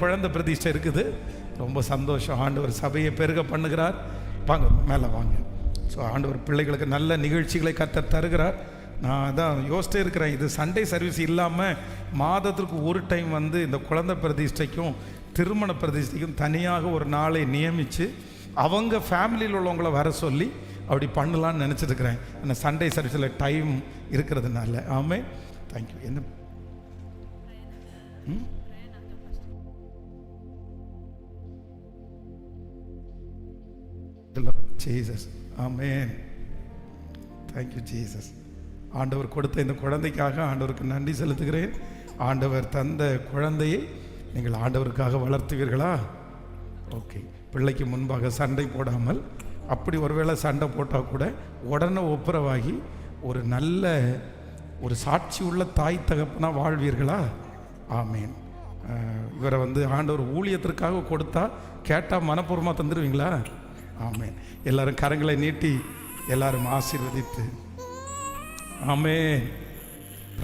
குழந்தை பிரதிஷ்டை இருக்குது. ரொம்ப சந்தோஷம். ஆண்டவர் சபையை பெருக பண்ணுகிறார். வாங்க மேலே வாங்க. ஸோ ஆண்டவர் பிள்ளைகளுக்கு நல்ல நிகழ்ச்சிகளை கத்த தருகிறார். நான் அதான் யோசிச்சே இருக்கிறேன். இது சண்டே சர்வீஸ் இல்லாமல் மாதத்திற்கு ஒரு டைம் வந்து இந்த குழந்தை பிரதிஷ்டைக்கும் திருமண பிரதிஷ்டைக்கும் தனியாக ஒரு நாளை நியமித்து அவங்க ஃபேமிலியில் உள்ளவங்கள வர சொல்லி அப்படி பண்ணலான்னு நினச்சிட்டு ஆனால் அந்த சண்டே சர்வீஸில் டைம் இருக்கிறதுனால. ஆமே தேங்க்யூ என்ன? ம்? ஜீசஸ் ஆமேன் தேங்க்யூ ஜீசஸ் ஆண்டவர் கொடுத்த இந்த குழந்தைக்காக ஆண்டவருக்கு நன்றி செலுத்துகிறேன். ஆண்டவர் தந்த குழந்தையை நீங்கள் ஆண்டவருக்காக வளர்த்துவீர்களா? ஓகே பிள்ளைக்கு முன்பாக சண்டை போடாமல் அப்படி ஒருவேளை சண்டை போட்டால் கூட உடனே ஒப்புரவாகி ஒரு நல்ல ஒரு சாட்சி உள்ள தாய் தகப்பனாக வாழ்வீர்களா? ஆமேன் இவரை வந்து ஆண்டவர் ஊழியத்திற்காக கொடுத்தா கேட்டால் மனப்பூர்வமாக தந்துடுவீங்களா ஆமேன். எல்லாரும் கரங்களை நீட்டி எல்லாரும் ஆசீர்வதித்து. ஆமேன்.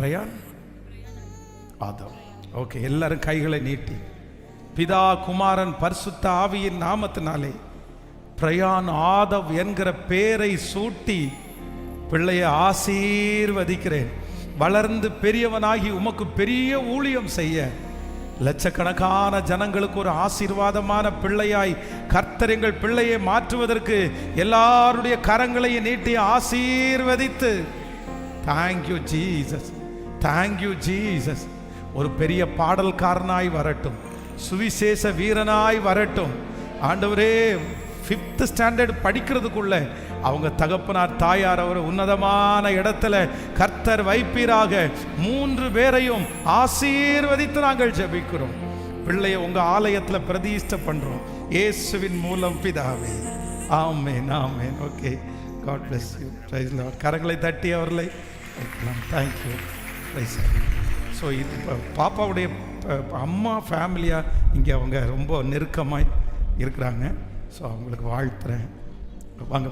பிரயான்? ஆதம். ஓகே எல்லாரும் கைகளை நீட்டி. பிதா குமாரன் பரிசுத்த ஆவியின் நாமத்தினாலே பிரயான் ஆதவ் என்கிற பேரை சூட்டி பிள்ளையை ஆசீர்வதிக்கிறேன். வளர்ந்து பெரியவனாகி உமக்கு பெரிய ஊழியம் செய்ய லட்சக்கணக்கான ஜனங்களுக்கு ஒரு ஆசீர்வாதமான பிள்ளையாய் கர்த்தர் எங்கள் பிள்ளையை மாற்றுவதற்கு எல்லாருடைய கரங்களையும் நீட்டி ஆசீர்வதித்து. தேங்க்யூ ஜீசஸ் தேங்க்யூ ஜீசஸ் ஒரு பெரிய பாடல்காரனாய் வரட்டும். சுவிசேஷ வீரனாய் வரட்டும். ஆண்டவரே ஃபிஃப்த் ஸ்டாண்டர்ட் படிக்கிறதுக்குள்ள அவங்க தகப்பனார் தாயார் அவர் உன்னதமான இடத்துல கர்த்தர் வைப்பீராக. மூன்று பேரையும் ஆசீர்வதித்து நாங்கள் ஜெபிக்கிறோம். பிள்ளைய உங்க ஆலயத்துல பிரதிஷ்டை பண்றோம். இயேசுவின் மூலம் பிதாவே. ஆமேன் ஆமேன். Okay. God bless you praise கரங்களை தட்டி அவர்களை வைக்கலாம். தேங்க்யூ ப்ரைஸ் ஸோ இது இப்போ பாப்பாவுடைய அம்மா ஃபேமிலியாக இங்கே அவங்க ரொம்ப நெருக்கமாக இருக்கிறாங்க. ஸோ அவங்களுக்கு வாழ்த்துறேன். வாங்க